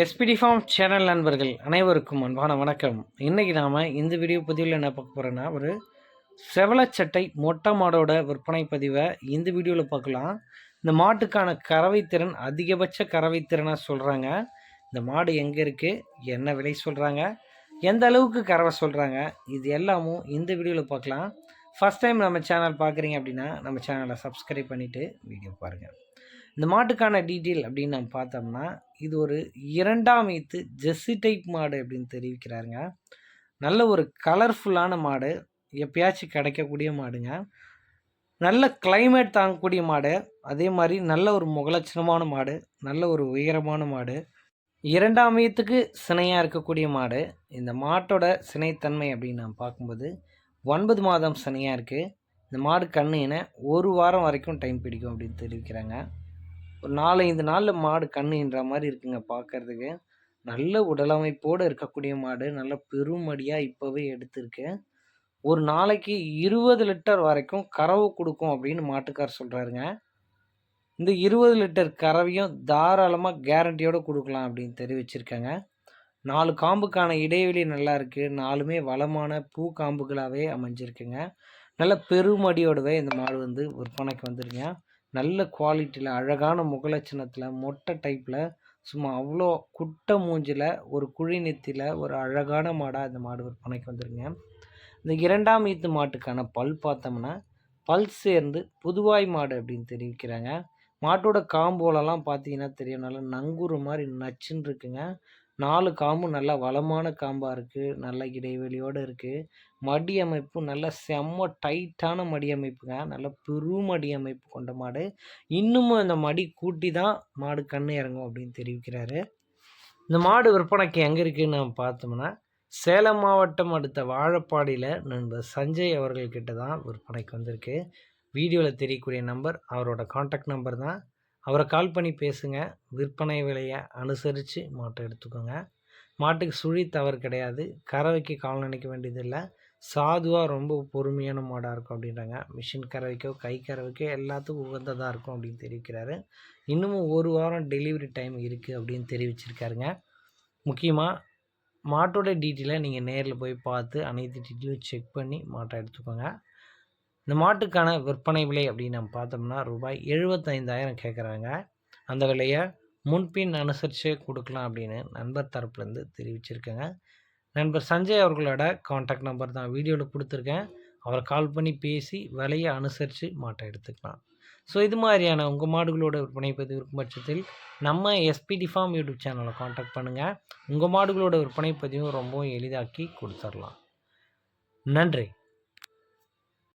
SPD form channel நண்பர்கள் அனைவருக்கும் அன்பான வணக்கம். இன்றைக்கி நாம் இந்த வீடியோ பதிவில் என்ன பார்க்க போகிறோன்னா ஒரு செவலச்சட்டை மொட்டை மாடோட விற்பனை பதிவை இந்த வீடியோவில் பார்க்கலாம். இந்த மாட்டுக்கான கறவை திறன் அதிகபட்ச கறவை திறனாக சொல்கிறாங்க இந்த மாடு எங்கே இருக்குது என்ன விலை சொல்கிறாங்க எந்த அளவுக்கு கறவை சொல்கிறாங்க இது எல்லாமும் இந்த வீடியோவில் பார்க்கலாம். ஃபஸ்ட் டைம் நம்ம சேனல் பார்க்குறீங்க அப்படின்னா நம்ம சேனலை சப்ஸ்கிரைப் பண்ணிவிட்டு வீடியோ பாருங்கள் இந்த மாட்டுக்கான டீட்டெயில் அப்படின்னு நம்ம பார்த்தோம்னா இது ஒரு இரண்டாம் ஈத்து ஜெஸ்ஸி டைப் மாடு அப்படின்னு தெரிவிக்கிறாருங்க. நல்ல ஒரு கலர்ஃபுல்லான மாடு எப்பயாச்சும் கிடைக்கக்கூடிய மாடுங்க. நல்ல கிளைமேட் தாங்கக்கூடிய மாடு அதே மாதிரி நல்ல ஒரு முகலட்சணமான மாடு நல்ல ஒரு உயரமான மாடு. இரண்டாம் ஈத்துக்கு சினையாக இருக்கக்கூடிய மாடு. இந்த மாட்டோட சினைத்தன்மை அப்படின்னு நம்ம பார்க்கும்போது ஒன்பது மாதம் சினையாக இருக்குது இந்த மாடு கண்ணு ஒரு வாரம் வரைக்கும் டைம் பிடிக்கும் அப்படின்னு தெரிவிக்கிறாங்க. ஒரு நாலஞ்சு நாளில் மாடு கண்ணுன்ற மாதிரி இருக்குங்க பார்க்குறதுக்கு நல்ல உடலமைப்போடு இருக்கக்கூடிய மாடு நல்ல பெருமடியாக இப்போவே எடுத்திருக்கு ஒரு நாளைக்கு இருபது லிட்டர் வரைக்கும் கறவை கொடுக்கும் அப்படின்னு மாட்டுக்கார் சொல்கிறாருங்க இந்த இருபது லிட்டர் கறவையும் தாராளமாக கேரண்டியோடு கொடுக்கலாம் அப்படின்னு தெரிவிச்சிருக்காங்க. நாலு காம்புக்கான இடைவெளி நல்லா இருக்குது நாலுமே வளமான பூ காம்புகளாகவே அமைஞ்சிருக்குங்க. நல்ல பெருமடியோடவே இந்த மாடு வந்து விற்பனைக்கு வந்துருங்க நல்ல குவாலிட்டியில் அழகான முகலட்சணத்தில் மொட்டை டைப்பில் சும்மா அவ்வளோ குட்டை மூஞ்சில் ஒரு குழி நெத்தியில் ஒரு அழகான மாடாக இந்த மாடு விற்பனைக்கு வந்துருங்க. இந்த இரண்டாம் ஈத்து மாட்டுக்கான பல் பார்த்தோம்னா பல் சேர்ந்து புதுவாய் மாடு அப்படின்னு தெரிவிக்கிறாங்க. மாட்டோட காம்போலெல்லாம் பார்த்தீங்கன்னா தெரியும் நல்லா நங்கூறு மாதிரி நச்சுன்னு இருக்குங்க. நாலு காம்பும் நல்லா வளமான காம்பாக இருக்குது நல்ல இடைவெளியோடு இருக்குது மடி அமைப்பு நல்ல செம்ம டைட்டான மடி அமைப்புங்க. நல்ல பெரு மடி அமைப்பு கொண்ட மாடு. இன்னமும் இந்த மடி கூட்டி தான் மாடு கண்ணு இறங்கும் அப்படின்னு தெரிவிக்கிறாரு. இந்த மாடு விற்பனைக்கு எங்கே இருக்குதுன்னு நம்ம பார்த்தோம்னா சேலம் மாவட்டம் அடுத்த வாழப்பாடியில் நண்பர் சஞ்சய் அவர்கள்கிட்ட தான் விற்பனைக்கு வந்திருக்கு. வீடியோவில் தெரியக்கூடிய நம்பர் அவரோட காண்டாக்ட் நம்பர் தான். அவரை கால் பண்ணி பேசுங்க. விற்பனை விலையை அனுசரித்து மாட்டை எடுத்துக்கோங்க. மாட்டுக்கு சுழி தவறு கிடையாது. கறவைக்கு கால் நினைக்க வேண்டியதில்லை. சாதுவாக ரொம்ப பொறுமையான மாடாக இருக்கும் அப்படின்றாங்க. மிஷின் கறவைக்கோ கை கறவைக்கோ எல்லாத்துக்கும் உகந்ததாக இருக்கும் அப்படின்னு தெரிவிக்கிறாரு. இன்னமும் ஒரு வாரம் டெலிவரி டைம் இருக்குது அப்படின்னு தெரிவிச்சிருக்காருங்க. முக்கியமாக மாட்டோட டீட்டெயிலை நீங்கள் நேரில் போய் பார்த்து அனைத்து டீட்டெயிலும் செக் பண்ணி மாட்டை எடுத்துக்கோங்க. இந்த மாட்டுக்கான விற்பனை விலை அப்படின்னு நம்ம பார்த்தோம்னா ரூபாய் எழுபத்தைந்தாயிரம் கேட்குறாங்க அந்த விலையை முன்பின் அனுசரித்து கொடுக்கலாம் அப்படின்னு நண்பர் தரப்புலேருந்து தெரிவிச்சிருக்கேங்க. நண்பர் சஞ்சய் அவர்களோட காண்டாக்ட் நம்பர் தான். வீடியோவில் கொடுத்துருக்கேன். அவரை கால் பண்ணி பேசி விலையை அனுசரித்து மாட்டை எடுத்துக்கலாம். ஸோ இது மாதிரியான உங்கள் மாடுகளோட விற்பனை பதிவு இருக்கும் பட்சத்தில் நம்ம எஸ்பிடி ஃபார்ம் யூடியூப் சேனலை காண்டாக்ட் பண்ணுங்கள் உங்கள் மாடுகளோட விற்பனை பதிவும் ரொம்பவும் எளிதாக்கி கொடுத்துர்லாம். நன்றி.